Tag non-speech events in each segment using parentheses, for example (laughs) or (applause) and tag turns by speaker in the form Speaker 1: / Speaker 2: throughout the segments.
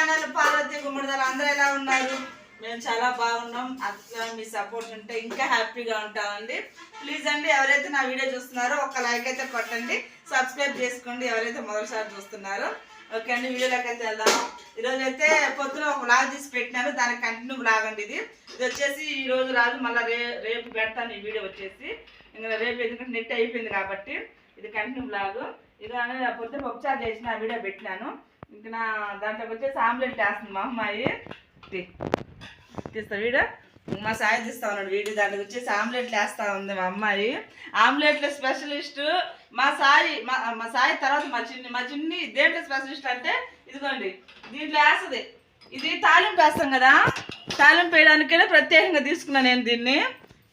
Speaker 1: Channel Parvati Gummadidaru అందరూ ఎలా ఉన్నారు? మేము చాలా బాగున్నాం. అట్లా మీ సపోర్ట్ ఉంటే ఇంకా హ్యాపీగా ఉంటామండి. ప్లీజ్ అండి ఎవరైతే నా వీడియో చూస్తున్నారో ఒక లైక్ అయితే కొట్టండి. సబ్స్క్రైబ్ చేసుకోండి ఎవరైతే మొదటిసారి చూస్తున్నారో. ఓకే అండి వీడియోలోకి అయితే వెళ్దాము ఈరోజు అయితే పొద్దున ఒక బ్లాగ్ తీసి పెట్టినాను. దానికి కంటిన్యూ బ్లాగ్ అండి ఇది. ఇది వచ్చేసి ఈ రోజు రాదు మళ్ళీ రే రేపు పెడతాను ఈ వీడియో వచ్చేసి. ఇంకా రేపు ఎందుకంటే నెట్ అయిపోయింది కాబట్టి ఇది కంటిన్యూ బ్లాగ్ ఇది అనేది పొద్దున పప్పుచారు చేసిన ఆ వీడియో పెట్టినాను. ఇంకా నా దాంట్లోకి వచ్చేసి ఆమ్లెట్ వేస్తుంది మా అమ్మాయి. తీస్తా వీడు. మా సాయి తీస్తా ఉన్నాడు వీడి. దాంట్లోకి వచ్చేసి ఆమ్లెట్లు వేస్తా ఉంది మా అమ్మాయి. ఆమ్లెట్ల స్పెషలిస్ట్ మా సాయి మా మా సాయి తర్వాత మా చిన్ని మా చిన్ని దేంట్లో స్పెషలిస్ట్ అంటే ఇదిగోండి దీంట్లో వేస్తుంది. ఇది తాలింపు వేస్తాం కదా తాలింపు వేయడానికైనా ప్రత్యేకంగా తీసుకున్నాను నేను దీన్ని.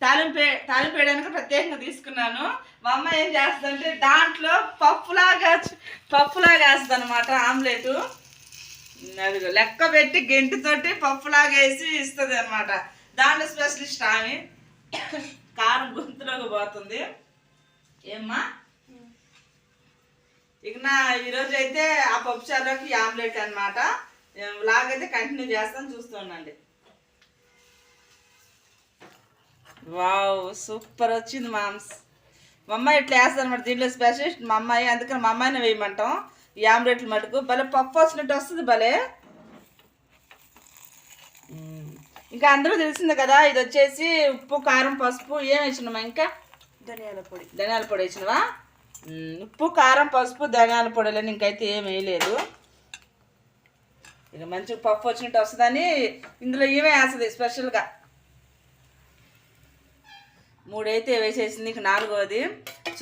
Speaker 1: తాలింపే తాలింపు వేయడానికి ప్రత్యేకంగా తీసుకున్నాను. మా అమ్మ ఏం చేస్తుందంటే దాంట్లో పప్పులాగా పప్పులాగా వేస్తుంది అనమాట ఆమ్లెట్ అది లెక్క పెట్టి గెంటితోటి పప్పులాగా వేసి ఇస్తుంది అనమాట దాంట్లో స్పెషలిస్ట్ ఆమె. కారం గొంతులోకి పోతుంది. ఏమ్మా? ఇక నా ఈరోజు అయితే ఆ పప్పు చారులోకి ఆమ్లెట్ అనమాట లాగైతే కంటిన్యూ చేస్తాను చూస్తుండండి వావ్ సూపర్ వచ్చింది మామ్స్. మా అమ్మాయి ఇట్లా వేస్తుంది అనమాట దీంట్లో స్పెషలిస్ట్ మా అమ్మాయి అందుకని మా అమ్మాయిని వేయమంటాం. ఈ ఆమ్లెట్లు మటుకు భలే పప్పు వచ్చినట్టు వస్తుంది భలే. ఇంకా అందరూ తెలిసిందే కదా ఇది వచ్చేసి ఉప్పు కారం పసుపు ఏం వేసినామా ఇంకా?
Speaker 2: ధనియాల పొడి.
Speaker 1: ధనియాల పొడి వేసినవా. ఉప్పు కారం పసుపు ధనియాల పొడిలని ఇంకైతే ఏం వేయలేదు. ఇక మంచిగా పప్పు వచ్చినట్టు వస్తుందని ఇందులో ఏమే వేస్తుంది స్పెషల్గా మూడైతే వేసేసింది ఇంక నాలుగోది.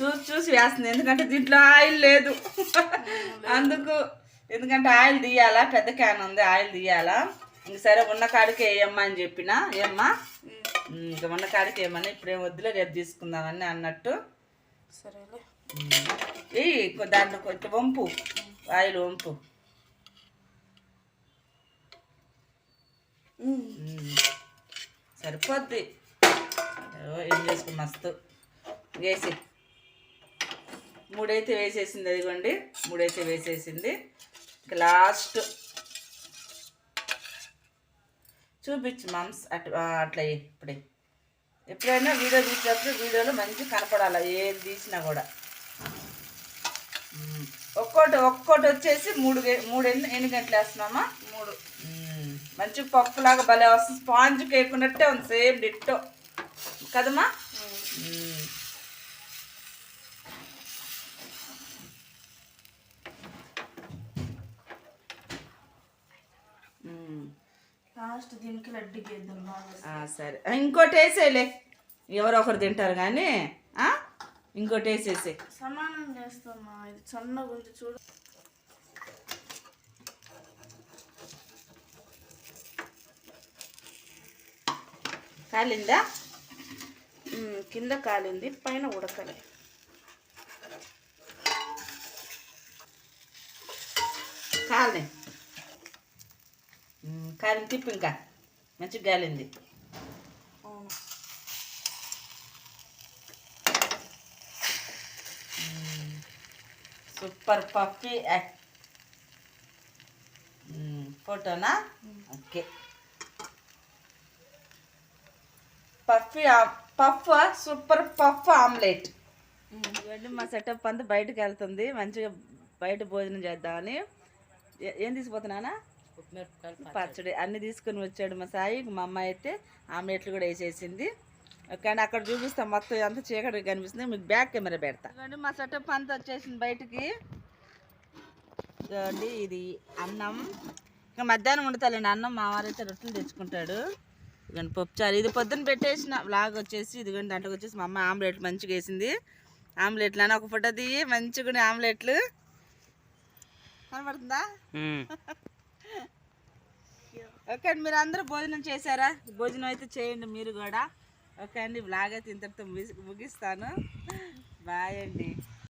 Speaker 1: చూసి చూసి వేస్తుంది ఎందుకంటే దీంట్లో ఆయిల్ లేదు. (laughs) అందుకు ఎందుకంటే ఆయిల్ తీయాలా పెద్ద క్యాన్ ఉంది ఆయిల్ తీయాలా. ఇంక సరే ఉన్న కాడికి వేయమ్మా అని చెప్పిన ఏమ్మా? ఇంక ఉన్న కాడికి ఏమన్నా ఇప్పుడేం వద్దులే రేపు తీసుకుందామని అన్నట్టు.
Speaker 2: సరేలే.
Speaker 1: కొ- దాంట్లో కొంచెం వంపు ఆయిల్ వంపు. సరిపోద్ది. ఏం చేసుకుని మస్తు. వేసి. మూడైతే వేసేసింది అదిగోండి. మూడైతే వేసేసింది. ఇక లాస్ట్. చూపించు మామ్స్. అటు అట్లా ఇప్పుడే. ఎప్పుడైనా వీడియో తీసినప్పుడు వీడియోలో మంచి కనపడాలి. ఏది తీసినా కూడా. ఒక్కోటి ఒక్కోటి వచ్చేసి మూడు మూడు ఎన్ని ఎన్ని గంటలు వేస్తున్నామా? మూడు. మంచి పప్పులాగా భలే వస్తుంది. స్పాంజ్ కేకున్నట్టే ఉంది. Same ditto. కదమ్మా.
Speaker 2: లాస్ట్ దీనికి లడ్డు గేద్దాం
Speaker 1: సరే. ఇంకోటి వేసేలే ఎవరో ఒకరు తింటారు కానీ? ఇంకోటి వేసేసే.
Speaker 2: సమానం చేస్తామా? ఇది సన్నగా ఉంది చూడు.
Speaker 1: కాలిందా?
Speaker 2: కింద కాలింది పైన ఉడకలే.
Speaker 1: కాలే కాలింది తిప్పు ఇంకా. మంచిగా గాలింది. Super puffy ఫోటోనా? Okay. Puffy puff super puff omelette. ఇవన్నీ మా సెటప్ అంతా బయటకు వెళ్తుంది. మంచిగా బయట భోజనం చేద్దామని. ఏ- ఏం తీసుకుపోతున్నానా పచ్చడి. అన్ని తీసుకొని వచ్చాడు మా సాయి. మా అమ్మాయి అయితే ఆమ్లెట్లు కూడా వేసేసింది. కానీ అక్కడ చూపిస్తాం. మొత్తం అంతా చీకటి కనిపిస్తుంది. మీకు బ్యాక్ కెమెరా పెడతా. మా సెటప్ అంతా వచ్చేసింది బయటికి. ఇది అన్నం. ఇంకా మధ్యాహ్నం వండుతాలేండి అన్నం మా వారైతే రొట్టెలు తెచ్చుకుంటాడు. ఇదిగోండి పప్పుచారు. ఇది పొద్దున్న పెట్టేసిన లాగ్ వచ్చేసి ఇదిగోండి దాంట్లోకి వచ్చేసి మా అమ్మ ఆమ్లెట్ మంచిగా వేసింది. ఆమ్లెట్లు అని ఒక ఫోటో దిగి మంచిగా ఆమ్లెట్లు. కనబడుతుందా? ఓకే అండి మీరు అందరూ భోజనం చేశారా? భోజనం అయితే చేయండి మీరు కూడా. ఓకే అండి బ్లాగ్ అయితే ఇంతటితో ముగిస్తాను. బాయ్ అండి.